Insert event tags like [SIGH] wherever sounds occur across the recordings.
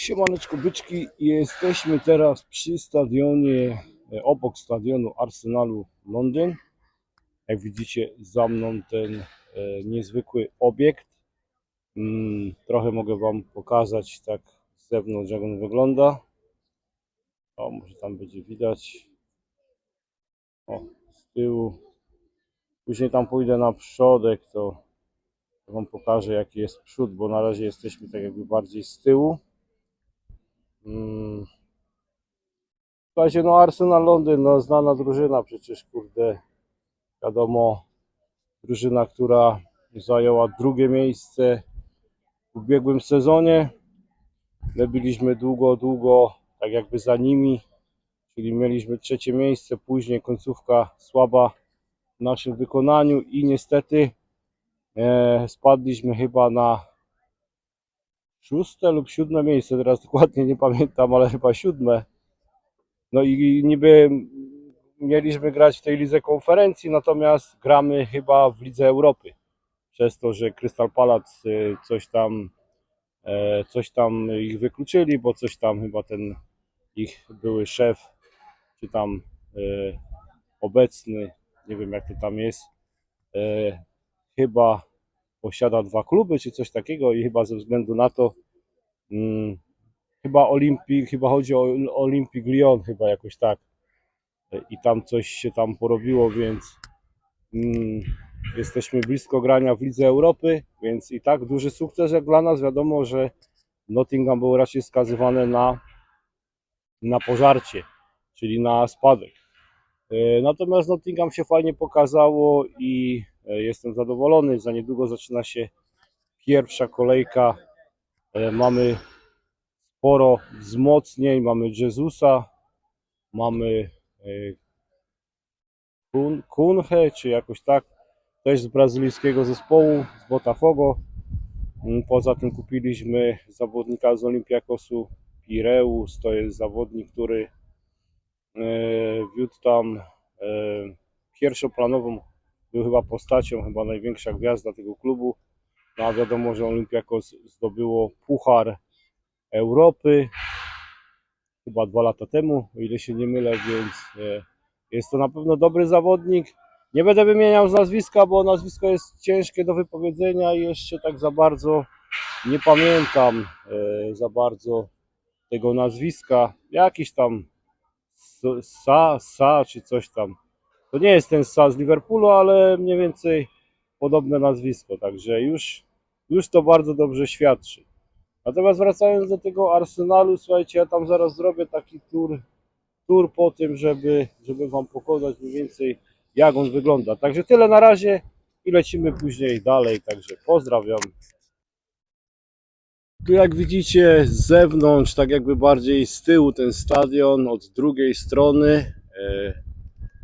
Siemaneczko byczki, jesteśmy teraz przy stadionie, e, obok stadionu Arsenalu Londyn. Jak widzicie za mną ten e, niezwykły obiekt. Mm, trochę mogę Wam pokazać tak z zewnątrz jak on wygląda. O, może tam będzie widać. O, z tyłu. Później tam pójdę na przodek, to Wam pokażę jaki jest przód, bo na razie jesteśmy tak jakby bardziej z tyłu. Mm. Słuchajcie, no Arsenal Londyn, no znana drużyna przecież, kurde, wiadomo, drużyna, która zajęła drugie miejsce w ubiegłym sezonie. My byliśmy długo, długo tak jakby za nimi, czyli mieliśmy trzecie miejsce, później końcówka słaba w naszym wykonaniu i niestety e, spadliśmy chyba na szóste lub siódme miejsce, teraz dokładnie nie pamiętam, ale chyba siódme. No i niby mieliśmy grać w tej lidze konferencji, natomiast gramy chyba w Lidze Europy. Przez to, że Crystal Palace y, coś tam, e, coś tam ich wykluczyli, bo coś tam chyba ten ich były szef, czy tam e, obecny, nie wiem jak to tam jest, e, chyba posiada dwa kluby, czy coś takiego i chyba ze względu na to mm, chyba Olimpik, chyba chodzi o Olimpik Lyon, chyba jakoś tak. I tam coś się tam porobiło, więc mm, jesteśmy blisko grania w Lidze Europy, więc i tak duży sukces jak dla nas. Wiadomo, że Nottingham był raczej skazywany na, na pożarcie, czyli na spadek. E, Natomiast Nottingham się fajnie pokazało i jestem zadowolony. Za niedługo zaczyna się pierwsza kolejka. E, Mamy sporo wzmocnień. Mamy Jezusa, mamy e, Kun- Kunhe, czy jakoś tak, też z brazylijskiego zespołu, z Botafogo. Mm, Poza tym kupiliśmy zawodnika z Olympiakosu Pireus. To jest zawodnik, który e, wiódł tam e, pierwszoplanową, był chyba postacią, chyba największa gwiazda tego klubu. No a wiadomo, że Olympiakos zdobyło Puchar Europy chyba dwa lata temu, o ile się nie mylę, więc e, jest to na pewno dobry zawodnik. Nie będę wymieniał z nazwiska, bo nazwisko jest ciężkie do wypowiedzenia i jeszcze tak za bardzo nie pamiętam e, za bardzo tego nazwiska. Jakiś tam Sa, Sa czy coś tam. To nie jest ten Sa z Liverpoolu, ale mniej więcej podobne nazwisko, także już, już to bardzo dobrze świadczy. Natomiast wracając do tego Arsenalu, słuchajcie, ja tam zaraz zrobię taki tour, tour po tym, żeby, żeby Wam pokazać mniej więcej jak on wygląda. Także tyle na razie i lecimy później dalej, także pozdrawiam. Tu jak widzicie z zewnątrz, tak jakby bardziej z tyłu ten stadion, od drugiej strony, e,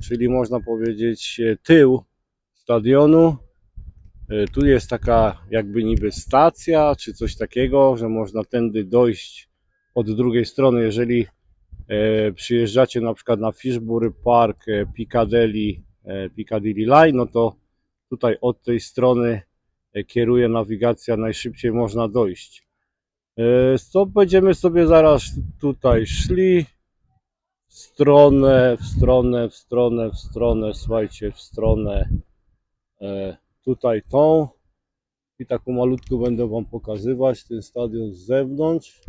czyli można powiedzieć e, tył stadionu. E, Tu jest taka jakby niby stacja, czy coś takiego, że można tędy dojść od drugiej strony. Jeżeli e, przyjeżdżacie na przykład na Fishbury Park, Piccadilly, Piccadilly Line, no to tutaj od tej strony kieruje nawigacja, najszybciej można dojść. Co będziemy sobie zaraz tutaj szli w stronę, w stronę, w stronę, w stronę, słuchajcie, w stronę e, tutaj tą i taką malutką będę Wam pokazywać ten stadion z zewnątrz.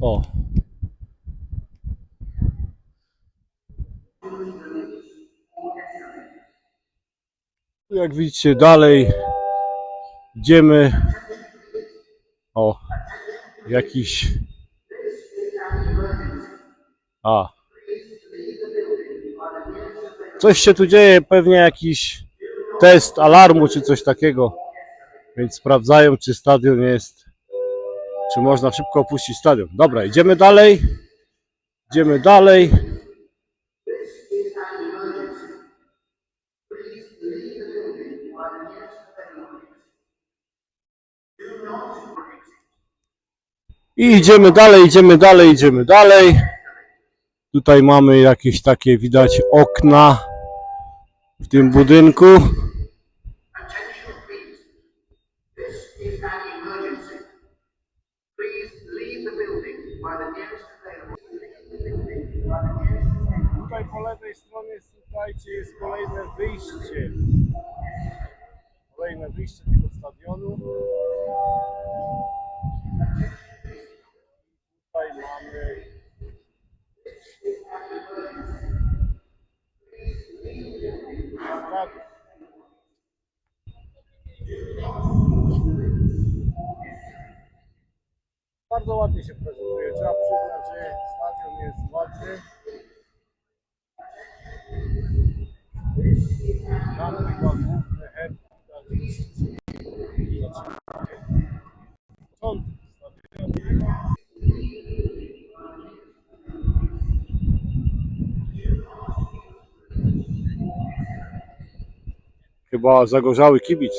O. Jak widzicie dalej idziemy. O, jakiś. A, coś się tu dzieje, pewnie jakiś test alarmu czy coś takiego. Więc sprawdzają, czy stadion jest, czy można szybko opuścić stadion. Dobra, idziemy dalej. Idziemy dalej. I idziemy dalej, idziemy dalej, idziemy dalej. Tutaj mamy jakieś takie, widać, okna w tym budynku. Tutaj po lewej stronie, słuchajcie, jest kolejne wyjście. Kolejne wyjście tego stadionu. Tutaj mamy stadion. Bardzo ładnie się prezentuje. Trzeba przyznać, że stadion jest ładny. Tam chyba główny herb widać. Początek stadionu. Chyba zagorzały kibic.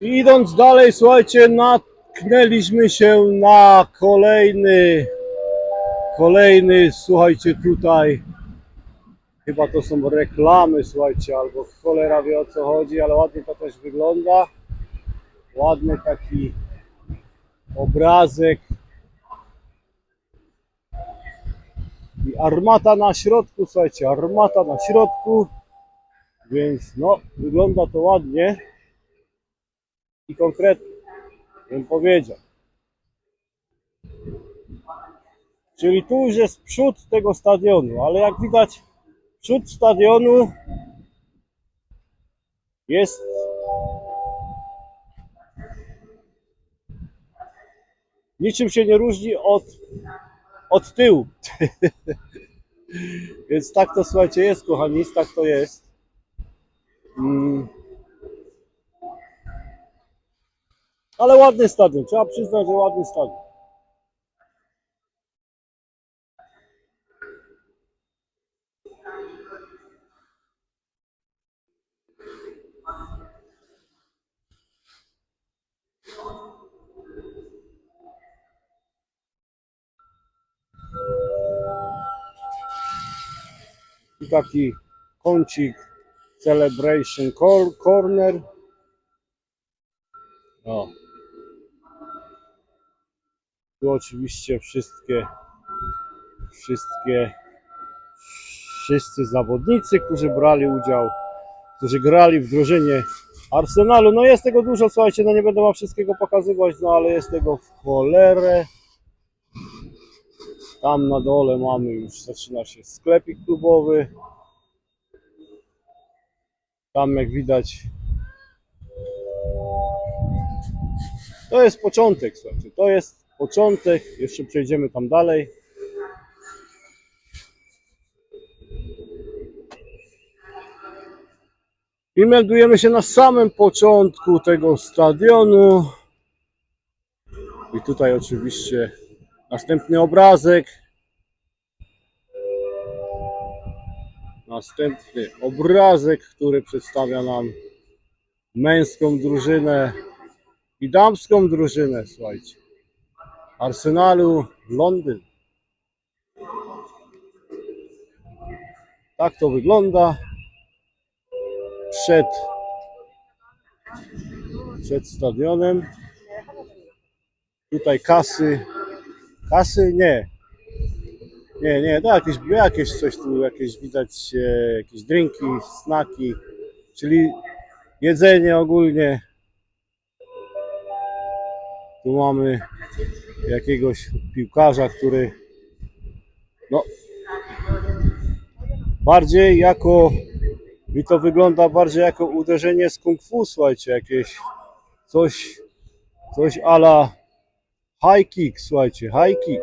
Idąc dalej, słuchajcie, natknęliśmy się na kolejny, kolejny, słuchajcie, tutaj, chyba to są reklamy, słuchajcie, albo cholera wie o co chodzi, ale ładnie to też wygląda. Ładny taki obrazek. I armata na środku, słuchajcie, armata na środku, więc no, wygląda to ładnie i konkretnie, bym powiedział. Czyli tu już jest przód tego stadionu, ale jak widać, przód stadionu jest niczym się nie różni od, od tyłu. [LAUGHS] Więc tak to słuchajcie jest, kochani, tak to jest. Mm. Ale ładny stadion, trzeba przyznać, że ładny stadion. Taki kącik Celebration Cor- Corner. O. Tu oczywiście wszystkie, wszystkie, wszyscy zawodnicy, którzy brali udział, którzy grali w drużynie Arsenalu. No jest tego dużo, słuchajcie, no nie będę wam wszystkiego pokazywać, no ale jest tego w cholerę. Tam na dole mamy już, zaczyna się sklepik klubowy. Tam jak widać To jest początek, słuchajcie. To jest początek. Jeszcze przejdziemy tam dalej. I meldujemy się na samym początku tego stadionu. I tutaj oczywiście następny obrazek. Następny obrazek, który przedstawia nam męską drużynę i damską drużynę, słuchajcie. Arsenalu Londyn. Tak to wygląda przed, przed stadionem. Tutaj kasy. Kasy? Nie. Nie, nie, to jakieś, jakieś coś tu, jakieś widać, e, jakieś drinki, snaki, czyli jedzenie ogólnie. Tu mamy jakiegoś piłkarza, który no bardziej jako mi to wygląda bardziej jako uderzenie z kung fu, słuchajcie, jakieś coś coś ala high kick, słuchajcie, high kick.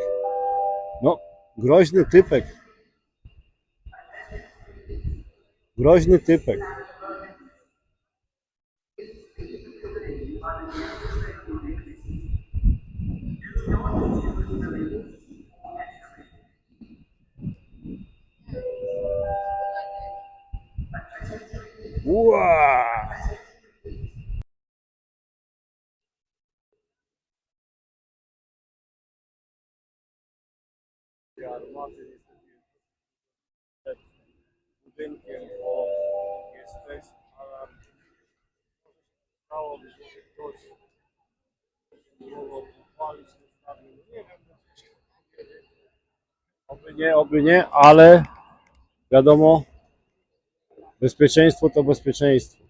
No, groźny typek. Groźny typek. Ua! Armaty niestety przed budynkiem, bo jest też alarm. Stało by się ktoś próbował uchwalić ustawił. Nie wiem, oby nie, oby nie, ale wiadomo, bezpieczeństwo to bezpieczeństwo.